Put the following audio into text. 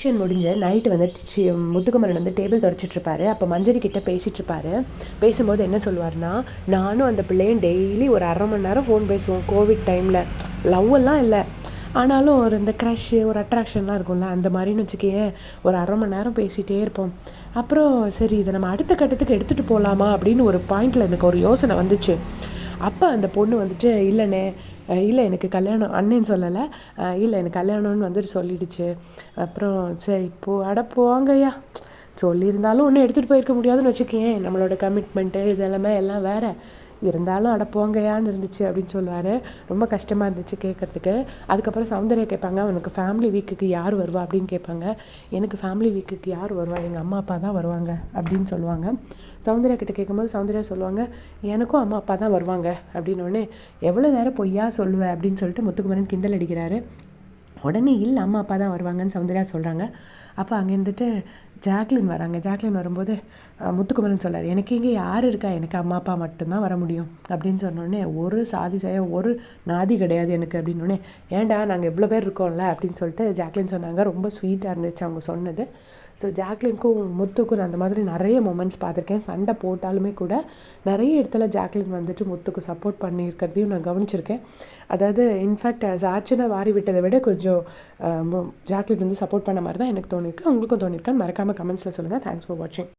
Function முடிஞ்ச night வந்து முத்துக்குமரன் வந்து டேபிள் துடைச்சிட்ருப்பாரு அப்போ மஞ்சரி கிட்டே பேசிகிட்ருப்பாரு பேசும்போது என்ன சொல்லுவார்னா நானும் அந்த பிள்ளையும் டெய்லி ஒரு அரை மணி நேரம் ஃபோன் பேசுவோம். கோவிட் டைமில் லவ் எல்லாம் இல்லை. ஆனாலும் ஒரு இந்த க்ரஷ்ஷு ஒரு அட்ராக்ஷன்லாம் இருக்கும்ல அந்த மாதிரின்னு வச்சுக்கேன் ஒரு அரை மணி நேரம் பேசிகிட்டே இருப்போம். அப்புறம் சரி இதை நம்ம அடுத்த கட்டத்துக்கு எடுத்துகிட்டு போகலாமா அப்படின்னு ஒரு பாயிண்டில் எனக்கு ஒரு யோசனை வந்துச்சு. அப்போ அந்த பொண்ணு வந்துட்டு இல்லைண்ணே இல்லை எனக்கு கல்யாணம் அண்ணன் சொல்லலை. இல்லை எனக்கு கல்யாணம்னு வந்துட்டு சொல்லிடுச்சு. அப்புறம் சரி இப்போ அட போவாங்கய்யா சொல்லியிருந்தாலும் ஒன்றும் எடுத்துகிட்டு போயிருக்க முடியாதுன்னு வச்சுக்கேன் நம்மளோட கமிட்மெண்ட்டு இது எல்லாமே எல்லாம் வேறு. இருந்தாலும் அட போங்கயான்னு இருந்துச்சு அப்படின்னு சொல்லுவார். ரொம்ப கஷ்டமாக இருந்துச்சு கேட்குறதுக்கு அதுக்கப்புறம் சௌந்தர்யா கேட்பாங்க அவனுக்கு ஃபேமிலி வீக்குக்கு யார் வருவா? அப்படின்னு கேட்பாங்க. எனக்கு ஃபேமிலி வீக்குக்கு யார் வருவா? எங்கள் அம்மா அப்பா தான் வருவாங்க. அப்படின்னு சொல்லுவாங்க. சௌந்தர்யா கிட்ட கேட்கும்போது சௌந்தர்யா சொல்லுவாங்க எனக்கும் அம்மா அப்பா தான் வருவாங்க. அப்படின்னோடனே எவ்வளோ நேரம் பொய்யா சொல்லுவேன் அப்படின்னு சொல்லிட்டு முத்துக்குமரன் கிண்டல் அடிக்கிறாரு. உடனே இல்லை அம்மா அப்பா தான் வருவாங்கன்னு சௌந்தர்யா சொல்கிறாங்க அப்போ அங்கே இருந்துட்டு ஜாக்லின் வராங்க. ஜாக்லின் வரும்போது முத்துக்குமரன் சொல்கிறார் எனக்கு இங்கே யார் இருக்கா? எனக்கு அம்மா அப்பா மட்டும்தான் வர முடியும். அப்படின்னு சொன்னோடனே ஒரு சாதி செய்ய ஒரு நாதி கிடையாது எனக்கு. அப்படின்னோடனே ஏன்டா நாங்கள் இவ்வளோ பேர் இருக்கோம்ல? அப்படின்னு சொல்லிட்டு ஜாக்லின் சொன்னாங்க. ரொம்ப ஸ்வீட்டாக இருந்துச்சு அவங்க சொன்னது. ஸோ ஜாக்லின்க்கும் முத்துக்கும் நான் அந்த மாதிரி நிறைய மூமெண்ட்ஸ் பார்த்துருக்கேன். சண்டை போட்டாலுமே கூட நிறைய இடத்துல ஜாக்லின் வந்துட்டு முத்துக்கு சப்போர்ட் பண்ணியிருக்கிறதையும் நான் கவனிச்சிருக்கேன். அதாவது இன்ஃபேக்ட் சாட்சினை வாரி விட்டதை விட கொஞ்சம் ஜாக்லின் வந்து சப்போர்ட் பண்ண மாதிரி தான் எனக்கு தோணிருக்கு உங்களுக்கும் தோணிருக்கான்னு மறக்காமல் கமெண்ட்ஸில் சொல்லுங்கள் தேங்க்ஸ் ஃபார் வாட்சிங்